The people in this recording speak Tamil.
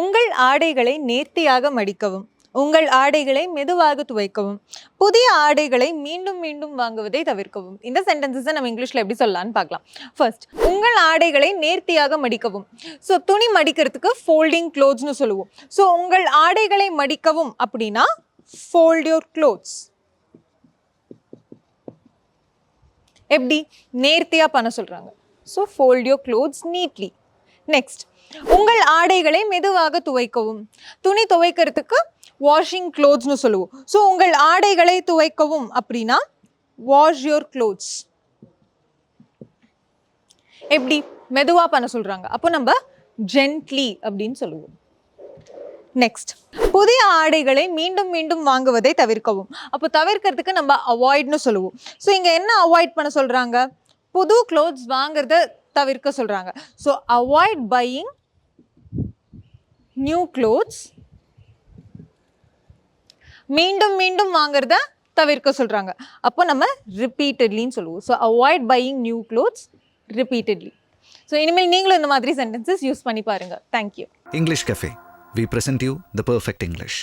உங்கள் ஆடைகளை நேர்த்தியாக மடிக்கவும். உங்கள் ஆடைகளை மெதுவாக துவைக்கவும். புதிய ஆடைகளை மீண்டும் மீண்டும் வாங்குவதை தவிர்க்கவும். இந்த சென்டென்சஸை நம்ம இங்கிலீஷில் எப்படி சொல்லலான்னு பார்க்கலாம். ஃபர்ஸ்ட் உங்கள் ஆடைகளை நேர்த்தியாக மடிக்கவும். ஸோ துணி மடிக்கிறதுக்கு ஃபோல்டிங் க்ளோத்ஸ்னு சொல்லுவோம். ஸோ உங்கள் ஆடைகளை மடிக்கவும் அப்படின்னா ஃபோல்ட் யோர் க்ளோத்ஸ் எப்படி? நேர்த்தியாக பண்ண சொல்கிறாங்க so fold your clothes neatly next உங்கள் ஆடைகளை மெதுவாக துவைக்கவும். துணி துவைக்கிறதுக்கு வாஷிங் க்ளோத்ஸ்னு சொல்லுவோம். ஸோ உங்கள் ஆடைகளை துவைக்கவும் அப்படின்னா வாஷ் யோர் க்ளோத்ஸ் எப்படி? மெதுவாக பண்ண சொல்கிறாங்க அப்போ நம்ம ஜென்ட்லி அப்படின்னு சொல்லுவோம். நெக்ஸ்ட் புதிய ஆடைகளை மீண்டும் மீண்டும் வாங்குவதை தவிர்க்கவும். அப்போ தவிர்க்கிறதுக்கு நம்ம அவாய்ட்னு சொல்லுவோம். ஸோ இங்கே என்ன அவாய்ட் பண்ண சொல்கிறாங்க புது க்ளோத்ஸ் வாங்குறத தவிர்க்க சொல்கிறாங்க so avoid buying new clothes மீண்டும் மீண்டும் வாங்குறத தவிர்க்க சொல்கிறாங்க அப்போ நம்ம ரிப்பீட்டட்லின்னு சொல்லுவோம். So avoid buying new clothes repeatedly so இனிமேல் நீங்களும் இந்த மாதிரி சென்டென்சஸ் யூஸ் பண்ணி பாருங்கள் thank you English cafe we present you the perfect English